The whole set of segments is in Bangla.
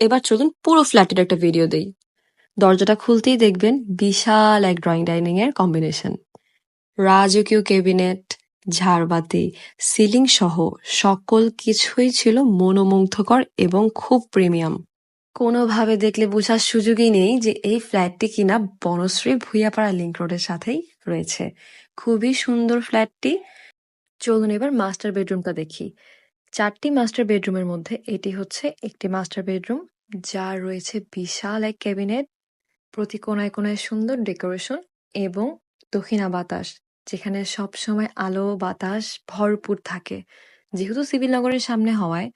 এবার চলুন পুরো ফ্ল্যাটের একটা ভিডিও দেই। দরজাটা খুলতেই দেখবেন বিশাল এক ড্রয়িং ডাইনিং এর কম্বিনেশন রাজকীয় ক্যাবিনেট ঝাড়বাতি সিলিং সহ সকল কিছুই ছিল মনোমুগ্ধকর এবং খুব প্রিমিয়াম কোনোভাবে দেখলে বোঝার সুযোগই নেই যে এই ফ্ল্যাটটি কিনা বনশ্রী ভুইয়াপাড়া লিঙ্ক রোডের সাথেই রয়েছে। খুবই সুন্দর ফ্ল্যাটটি চলুন এবার মাস্টার বেডরুমটা দেখি। চারটি মাস্টার বেডরুমের মধ্যে এটি হচ্ছে একটি মাস্টার বেডরুম যার রয়েছে বিশাল এক ক্যাবিনেট, প্রতি কোনায় কোনায় সুন্দর ডেকোরেশন এবং দক্ষিণা বাতাস, যেখানে সব সময় আলো, বাতাস ভরপুর থাকে। যেহেতু সিভিল নগরের সামনে হওয়ায়,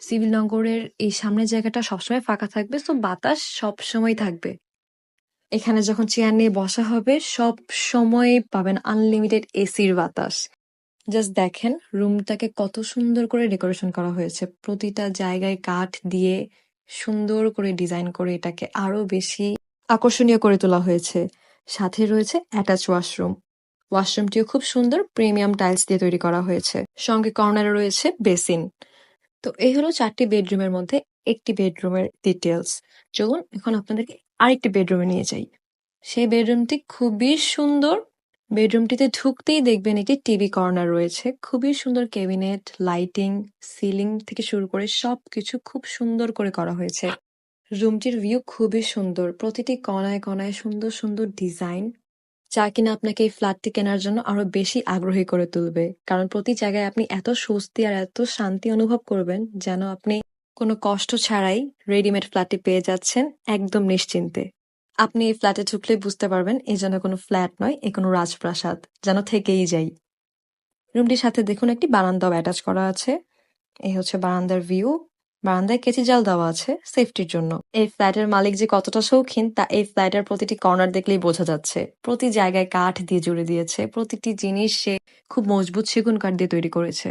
সিভিল নগরের এই সামনের জায়গাটা সবসময় ফাঁকা থাকবে তো বাতাস সব সময় থাকবে। এখানে যখন চেয়ার নিয়ে বসা হবে সব সময় পাবেন আনলিমিটেড এসির বাতাস। জাস্ট দেখেন রুমটাকে কত সুন্দর করে ডেকোরেশন করা হয়েছে। প্রতিটা জায়গায় কাঠ দিয়ে সুন্দর করে ডিজাইন করে এটাকে আরও বেশি আকর্ষণীয় করে তোলা হয়েছে। সাথে রয়েছে অ্যাটাচ ওয়াশরুম ওয়াশরুমটিও খুব সুন্দর প্রিমিয়াম টাইলস দিয়ে তৈরি করা হয়েছে। সঙ্গে কর্নারে রয়েছে বেসিন তো এই হলো চারটি বেডরুমের মধ্যে একটি বেডরুমের ডিটেলস চলুন এখন আপনাদেরকে আরেকটি বেডরুমে নিয়ে যাই। সেই বেডরুমটি খুবই সুন্দর বেডরুমটিতে ঢুকতেই দেখবেন একটি টিভি কর্নার রয়েছে। খুবই সুন্দর ক্যাবিনেট, লাইটিং, সিলিং থেকে শুরু করে সবকিছু খুব সুন্দর করে করা হয়েছে। রুমটির ভিউ খুবই সুন্দর। প্রতিটি কণায় কণায় সুন্দর সুন্দর ডিজাইন, যা কিনা আপনাকে এই ফ্ল্যাটটি কেনার জন্য আরও বেশি আগ্রহী করে তুলবে। কারণ প্রতি জায়গায় আপনি এত স্বস্তি আর এত শান্তি অনুভব করবেন যেন আপনি কোনো কষ্ট ছাড়াই রেডিমেড ফ্ল্যাটটি পেয়ে যাচ্ছেন একদম নিশ্চিন্তে। আপনি এই ফ্ল্যাটে ঢুকলে বুঝতে পারবেন এই যেন কোনো ফ্ল্যাট নয়, এ কোনো রাজপ্রাসাদ, যেন থেকেই যাই। রুমটির সাথে দেখুন একটি বারান্দাও অ্যাটাচ করা আছে। এই হচ্ছে বারান্দার ভিউ বারান্দায় কেচি জাল দেওয়া আছে সেফটির জন্য। এই ফ্ল্যাটের মালিক যে কতটা শৌখিন, তা এই ফ্ল্যাটের প্রতিটি কর্নার দেখলেই বোঝা যাচ্ছে। প্রতি জায়গায় কাঠ দিয়ে জুড়ে দিয়েছে। প্রতিটি জিনিস সে খুব মজবুত সেগুন কাঠ দিয়ে তৈরি করেছে।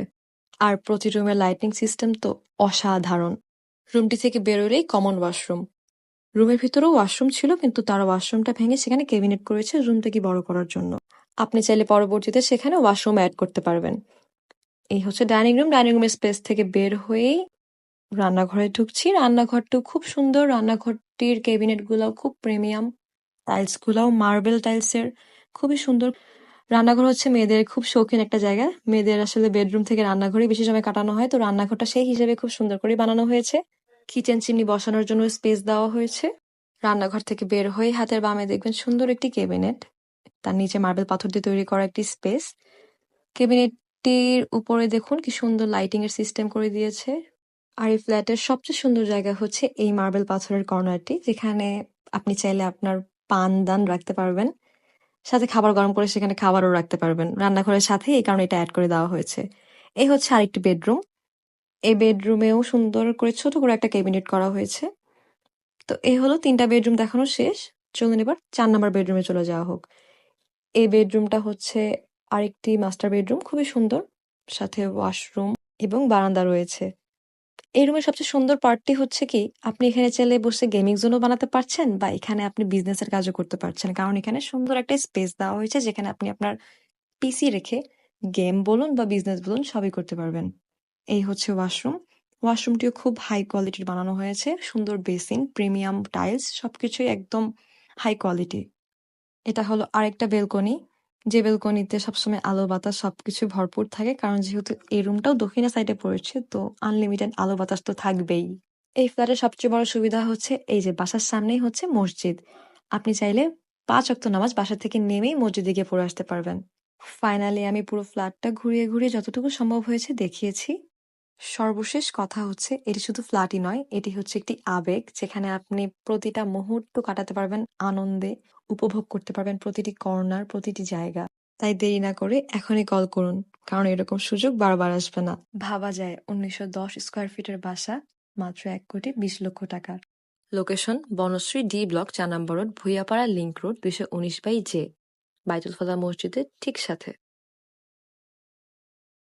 আর প্রতি রুমের লাইটিং সিস্টেম তো অসাধারণ। রুমটি থেকে বেরোলেই কমন ওয়াশরুম রুমের ভিতরেও ওয়াশরুম ছিল, কিন্তু তারা ওয়াশরুমটা ভেঙে সেখানে ক্যাবিনেট করেছে রুমটাকে বড় করার জন্য। আপনি চাইলে পরবর্তীতে সেখানে ওয়াশরুম অ্যাড করতে পারবেন। এই হচ্ছে ডাইনিং রুম। ডাইনিং রুমের স্পেস থেকে বের হয়েই রান্নাঘরে ঢুকছি। রান্নাঘরটাও খুব সুন্দর। রান্নাঘরটির ক্যাবিনেট গুলাও খুব প্রিমিয়াম। টাইলস গুলাও মার্বেল টাইলস এর খুবই সুন্দর। রান্নাঘর হচ্ছে মেয়েদের খুব শৌখিন একটা জায়গা। মেয়েদের আসলে বেডরুম থেকে রান্নাঘরে বেশি সময় কাটানো হয়। তো রান্নাঘরটা সেই হিসেবে খুব সুন্দর করে বানানো হয়েছে। কিচেন চিমনি বসানোর জন্য স্পেস দেওয়া হয়েছে। রান্নাঘর থেকে বের হয়ে হাতের বামে দেখবেন সুন্দর একটি ক্যাবিনেট। তার নিচে মার্বেল পাথর দিয়ে তৈরি করা একটি স্পেস। ক্যাবিনেটটির উপরে দেখুন কি সুন্দর লাইটিং এর সিস্টেম করে দিয়েছে। আর এই ফ্ল্যাটের সবচেয়ে সুন্দর জায়গা হচ্ছে এই মার্বেল পাথরের কর্নারটি, যেখানে আপনি চাইলে আপনার পান দান রাখতে পারবেন। সাথে খাবার গরম করে সেখানে খাবারও রাখতে পারবেন। রান্নাঘরের সাথে এই কারণে এটা অ্যাড করে দেওয়া হয়েছে। এই হচ্ছে আরেকটি বেডরুম। এই বেডরুমেও সুন্দর করে ছোট করে একটা ক্যাবিনেট করা হয়েছে। তো এই হলো তিনটা বেডরুম দেখানো শেষ। চলুন এবার চার নাম্বার বেডরুমে চলে যাওয়া হোক। এই বেডরুমটা হচ্ছে আরেকটি মাস্টার বেডরুম, খুবই সুন্দর। সাথে ওয়াশরুম এবং বারান্দা রয়েছে। এই রুমের সবচেয়ে সুন্দর পার্টটি হচ্ছে কি, আপনি এখানে চাইলে বসে গেমিং জোনও বানাতে পারছেন বা এখানে আপনি বিজনেসের কাজও করতে পারছেন। কারণ এখানে সুন্দর একটা স্পেস দেওয়া হয়েছে যেখানে আপনি আপনার পিসি রেখে গেম বলুন বা বিজনেস বলুন সবই করতে পারবেন। এই হচ্ছে ওয়াশরুম ওয়াশরুমটিও খুব হাই কোয়ালিটির বানানো হয়েছে। সুন্দর বেসিন প্রিমিয়াম টাইলস সবকিছুই একদম হাই কোয়ালিটি এটা হলো আরেকটা বেলকনি যে বেলকনিতে সবসময় আলো, বাতাস সবকিছু ভরপুর থাকে, কারণ যেহেতু এই রুমটাও দক্ষিণা সাইডে পড়েছে, তো আনলিমিটেড আলো, বাতাস তো থাকবেই। এই ফ্ল্যাটের সবচেয়ে বড় সুবিধা হচ্ছে এই যে বাসার সামনেই হচ্ছে মসজিদ। আপনি চাইলে পাঁচ অক্ত নামাজ বাসা থেকে নেমেই মসজিদে গিয়ে পড়ে আসতে পারবেন। ফাইনালি আমি পুরো ফ্ল্যাটটা ঘুরিয়ে ঘুরিয়ে যতটুকু সম্ভব হয়েছে দেখিয়েছি। সর্বশেষ কথা হচ্ছে, এটি শুধু ফ্ল্যাটই নয়, এটি হচ্ছে একটি আবেগ যেখানে আপনি প্রতিটা মুহূর্ত কাটাতে পারবেন, আনন্দে উপভোগ করতে পারবেন প্রতিটি কর্নার, প্রতিটি জায়গা। তাই দেরি না করে এখনই কল করুন, কারণ এরকম সুযোগ বারবার আসবে না। ভাবা যায় উনিশশো দশ স্কোয়ার ফিটের বাসা মাত্র এক কোটি বিশ লক্ষ টাকা। লোকেশন বনশ্রী ডি ব্লক চার number road, Bhuiyapara link road, দুইশো উনিশ বাই জে, বাইতুল ফলা মসজিদের ঠিক সাথে।